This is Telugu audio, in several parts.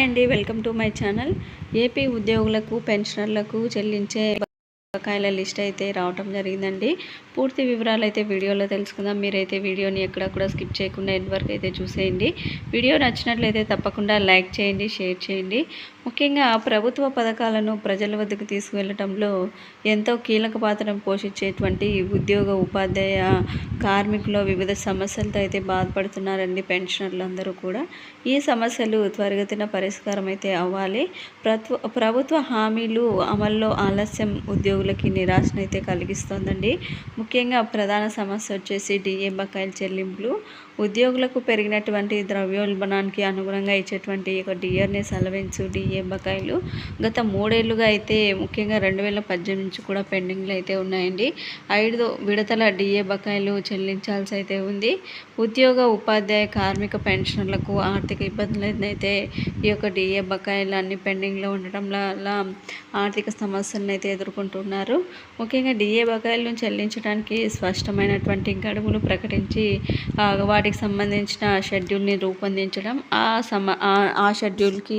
అండి welcome to my channel. AP ఉద్యోగులకు పెన్షనర్లకు చెల్లించే బకాయిల లిస్ట్ అయితే రావటం జరిగిందండి. పూర్తి వివరాలు అయితే వీడియోలో తెలుసుకుందాం. మీరైతే వీడియోని ఎక్కడ కూడా స్కిప్ చేయకుండా ఎండ్ వరకు అయితే చూసేయండి. వీడియో నచ్చినట్లయితే తప్పకుండా లైక్ చేయండి షేర్ చేయండి. ముఖ్యంగా ప్రభుత్వ పథకాలను ప్రజల వద్దకు తీసుకువెళ్ళటంలో ఎంతో కీలక పాత్రను పోషించేటువంటి ఉద్యోగ ఉపాధ్యాయ కార్మికులు వివిధ సమస్యలతో అయితే బాధపడుతున్నారండి పెన్షనర్లు అందరూ కూడా. ఈ సమస్యలు త్వరగతిన పరిష్కారం అయితే అవ్వాలి ప్రభుత్వ హామీలు అమల్లో ఆలస్యం ఉద్యోగ ఉద్యోగులకి నిరాశనైతే కలిగిస్తోందండి. ముఖ్యంగా ప్రధాన సమస్య వచ్చేసి డిఏ బకాయిల చెల్లింపులు. ఉద్యోగులకు పెరిగినటువంటి ద్రవ్యోల్బణానికి అనుగుణంగా ఇచ్చేటువంటి ఒక డిఆర్ఎస్ అలవెన్స్ డిఏ బకాయిలు గత మూడేళ్ళుగా అయితే ముఖ్యంగా రెండు వేల పద్దెనిమిది నుంచి కూడా పెండింగ్లు అయితే ఉన్నాయండి. ఐదు విడతల డిఏ బకాయిలు చెల్లించాల్సి అయితే ఉంది. ఉద్యోగ ఉపాధ్యాయ కార్మిక పెన్షన్లకు ఆర్థిక ఇబ్బందులు అయితే ఈ యొక్క డిఏ బకాయిలు అన్ని పెండింగ్లో ఉండటం వల్ల ఆర్థిక సమస్యలను అయితే ఎదుర్కొంటున్నారు. ముఖ్యంగా డిఏ బకాయిలను చెల్లించడానికి స్పష్టమైనటువంటి గడువులు ప్రకటించి వాటి వాటికి సంబంధించిన షెడ్యూల్ని రూపొందించడం ఆ సమ ఆ షెడ్యూల్కి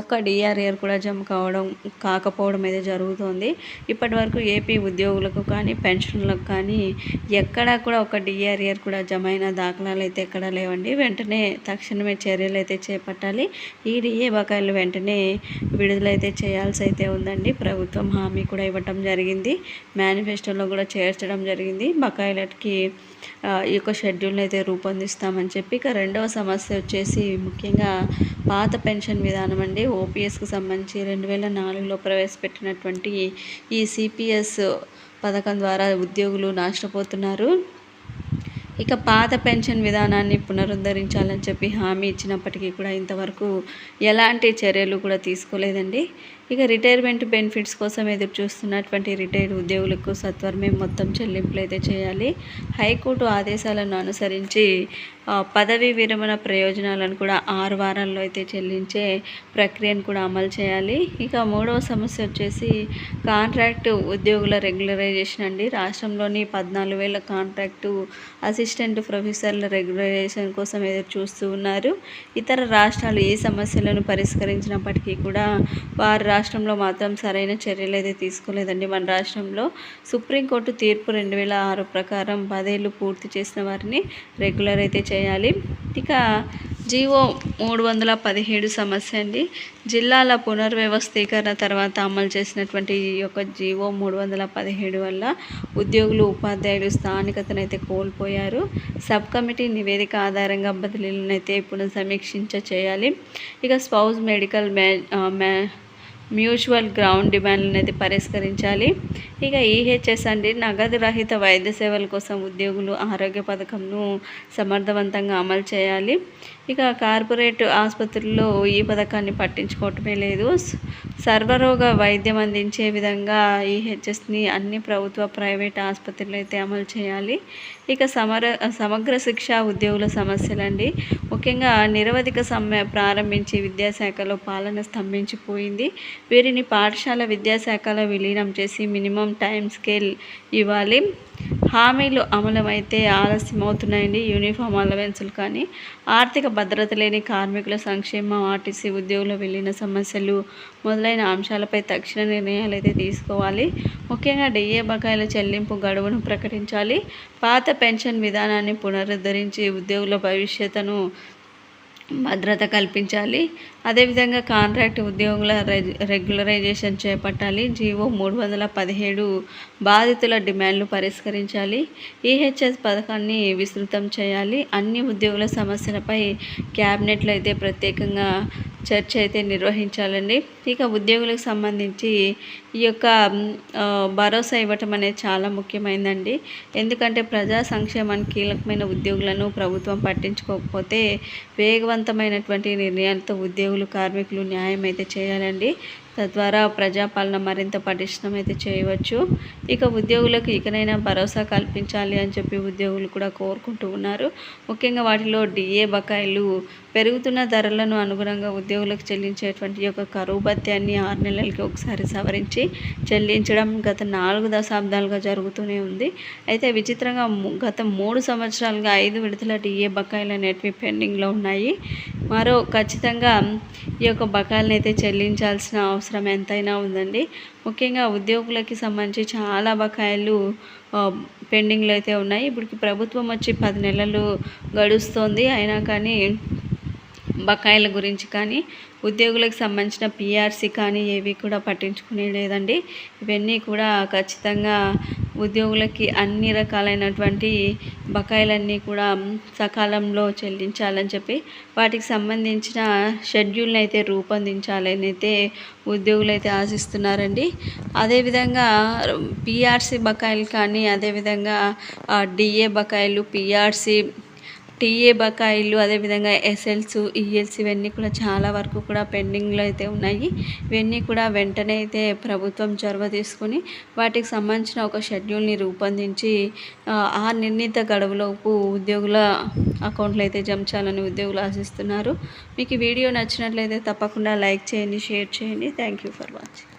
ఒక్క డిఆర్ఏర్ కూడా జమ కావడం కాకపోవడం అయితే జరుగుతుంది. ఇప్పటి వరకు ఏపీ ఉద్యోగులకు కానీ పెన్షన్లకు కానీ ఎక్కడా కూడా ఒక డిఆర్ఏర్ కూడా జమ అయిన దాఖలాలు అయితే ఎక్కడా లేవండి. వెంటనే తక్షణమే చర్యలు అయితే చేపట్టాలి. ఈ డిఏ బకాయిలు వెంటనే విడుదలైతే చేయాల్సి అయితే ఉందండి. ప్రభుత్వం హామీ కూడా ఇవ్వటం జరిగింది. మేనిఫెస్టోలో కూడా చేర్చడం జరిగింది. బకాయిలకి ఈ యొక్క షెడ్యూల్ని అయితే రూపొందిస్తామని చెప్పి ఇక రెండవ సమస్య వచ్చేసి ముఖ్యంగా పాత పెన్షన్ విధానం అండి. ఓపీఎస్కి సంబంధించి రెండు వేల నాలుగులో ప్రవేశపెట్టినటువంటి ఈ సిపిఎస్ పథకం ద్వారా ఉద్యోగులు నష్టపోతున్నారు ఇక పాత పెన్షన్ విధానాన్ని పునరుద్ధరించాలని చెప్పి హామీ ఇచ్చినప్పటికీ కూడా ఇంతవరకు ఎలాంటి చర్యలు కూడా తీసుకోలేదండి. ఇక రిటైర్మెంట్ బెనిఫిట్స్ కోసం ఎదురు చూస్తున్నటువంటి రిటైర్డ్ ఉద్యోగులకు సత్వరమే మొత్తం చెల్లింపులు అయితే చేయాలి. హైకోర్టు ఆదేశాలను అనుసరించి పదవీ విరమణ ప్రయోజనాలను కూడా ఆరు వారాల్లో అయితే చెల్లించే ప్రక్రియను కూడా అమలు చేయాలి. ఇక మూడవ సమస్య వచ్చేసి కాంట్రాక్టు ఉద్యోగుల రెగ్యులరైజేషన్ అండి. రాష్ట్రంలోని పద్నాలుగు వేల కాంట్రాక్టు అసిస్టెంట్ ప్రొఫెసర్ల రెగ్యులరైజేషన్ కోసం ఎదురు చూస్తూ ఉన్నారు. ఇతర రాష్ట్రాలు ఈ సమస్యలను పరిష్కరించినప్పటికీ కూడా వారు రాష్ట్రంలో మాత్రం సరైన చర్యలు అయితే తీసుకోలేదండి. మన రాష్ట్రంలో సుప్రీంకోర్టు తీర్పు రెండు వేల ఆరు ప్రకారం పదేళ్ళు పూర్తి చేసిన వారిని రెగ్యులర్ అయితే చేయాలి. ఇక జీవో మూడు వందల పదిహేడు సమస్య అండి. జిల్లాల పునర్వ్యవస్థీకరణ తర్వాత అమలు చేసినటువంటి ఈ యొక్క జీవో మూడు వందల పదిహేడు వల్ల ఉద్యోగులు ఉపాధ్యాయులు స్థానికతనైతే కోల్పోయారు. సబ్ కమిటీ నివేదిక ఆధారంగా బదిలీలను అయితే పునః సమీక్షించ చేయాలి. ఇక స్పౌజ్ మెడికల్ మ్యా మ్యా మ్యూచువల్ గ్రౌండ్ డిమాండ్లను అయితే పరిష్కరించాలి. ఇక ఈహెచ్ఎస్ అండి నగదు రహిత వైద్య సేవల కోసం ఉద్యోగులు ఆరోగ్య పథకంను సమర్థవంతంగా అమలు చేయాలి. ఇక కార్పొరేట్ ఆసుపత్రుల్లో ఈ పథకాన్ని పట్టించుకోవటమే లేదు. సర్వరోగ వైద్యం అందించే విధంగా ఈహెచ్ఎస్ని అన్ని ప్రభుత్వ ప్రైవేట్ ఆసుపత్రులు అయితే అమలు చేయాలి. ఇక సమర సమగ్ర శిక్ష ఉద్యోగుల సమస్యలండి. ముఖ్యంగా నిరవధిక సమ్మె ప్రారంభించి విద్యాశాఖలో పాలన స్తంభించిపోయింది. వీరిని పాఠశాల విద్యాశాఖలో విలీనం చేసి మినిమం టైం స్కేల్ ఇవ్వాలి. హామీలు అమలమైతే ఆలస్యం అవుతున్నాయండి యూనిఫామ్ అలవెన్సులు కానీ ఆర్థిక భద్రత లేని కార్మికుల సంక్షేమం ఆర్టీసీ ఉద్యోగుల వెళ్ళిన సమస్యలు మొదలైన అంశాలపై తక్షణ నిర్ణయాలు అయితే తీసుకోవాలి. ముఖ్యంగా డిఏ బకాయిల చెల్లింపు గడువును ప్రకటించాలి. పాత పెన్షన్ విధానాన్ని పునరుద్ధరించి ఉద్యోగుల భవిష్యత్తును భద్రత కల్పించాలి. అదేవిధంగా కాంట్రాక్ట్ ఉద్యోగుల రెగ్యులరైజేషన్ చేపట్టాలి. జీవో మూడు వందల పదిహేడు బాధితుల డిమాండ్లు పరిష్కరించాలి. ఈహెచ్ఎస్ పథకాన్ని విస్తృతం చేయాలి. అన్ని ఉద్యోగుల సమస్యలపై క్యాబినెట్లు అయితే ప్రత్యేకంగా చర్చ అయితే నిర్వహించాలండి. ఇక ఉద్యోగులకు సంబంధించి ఈ యొక్క భరోసా ఇవ్వటం అనేది చాలా ముఖ్యమైనదండి ఎందుకంటే ప్రజా సంక్షేమానికి కీలకమైన ఉద్యోగులను ప్రభుత్వం పట్టించుకోకపోతే వేగవంతమైనటువంటి నిర్ణయాలతో ఉద్యోగులు కార్మికులు న్యాయం అయితే చేయాలండి. తద్వారా ప్రజాపాలన మరింత పటిష్టమైతే చేయవచ్చు. ఇక ఉద్యోగులకు ఇకనైనా భరోసా కల్పించాలి అని చెప్పి ఉద్యోగులు కూడా కోరుకుంటూ ఉన్నారు. ముఖ్యంగా వాటిలో డిఏ బకాయిలు పెరుగుతున్న ధరలను అనుగుణంగా ఉద్యోగులకు చెల్లించేటువంటి యొక్క కరువు భత్యాన్ని ఆరు నెలలకి ఒకసారి సవరించి చెల్లించడం గత నాలుగు దశాబ్దాలుగా జరుగుతూనే ఉంది. అయితే విచిత్రంగా గత మూడు సంవత్సరాలుగా ఐదు విడతల డిఏ బకాయిలు అనేటివి పెండింగ్లో ఉన్నాయి. మరో ఖచ్చితంగా ఈ యొక్క బకాయిలను అయితే చెల్లించాల్సిన అవసరం ఎంతైనా ఉందండి. ముఖ్యంగా ఉద్యోగులకి సంబంధించి చాలా బకాయిలు పెండింగ్లో అయితే ఉన్నాయి. ఇప్పటికి ప్రభుత్వం వచ్చి పది నెలలు గడుస్తోంది. అయినా కానీ బకాయిల గురించి కానీ ఉద్యోగులకు సంబంధించిన పిఆర్సీ కానీ ఏవి కూడా పట్టించుకునే లేదండి. ఇవన్నీ కూడా ఖచ్చితంగా ఉద్యోగులకి అన్ని రకాలైనటువంటి బకాయిలన్నీ కూడా సకాలంలో చెల్లించాలని చెప్పి వాటికి సంబంధించిన షెడ్యూల్ని అయితే రూపొందించాలని అయితే ఉద్యోగులు అయితే ఆశిస్తున్నారండి. అదేవిధంగా పిఆర్సీ బకాయిలు కానీ అదేవిధంగా డిఏ బకాయిలు పిఆర్సీ టీఏ బకాయిలు అదేవిధంగా ఎస్ఎల్స్ ఈఎల్స్ ఇవన్నీ కూడా చాలా వరకు కూడా పెండింగ్లో అయితే ఉన్నాయి. ఇవన్నీ కూడా వెంటనే అయితే ప్రభుత్వం చొరవ తీసుకుని వాటికి సంబంధించిన ఒక షెడ్యూల్ని రూపొందించి ఆ నిర్ణీత గడువులోపు ఉద్యోగుల అకౌంట్లు అయితే జమ చేయాలని ఉద్యోగులు ఆశిస్తున్నారు. మీకు ఈ వీడియో నచ్చినట్లయితే తప్పకుండా లైక్ చేయండి షేర్ చేయండి. Thank you for watching.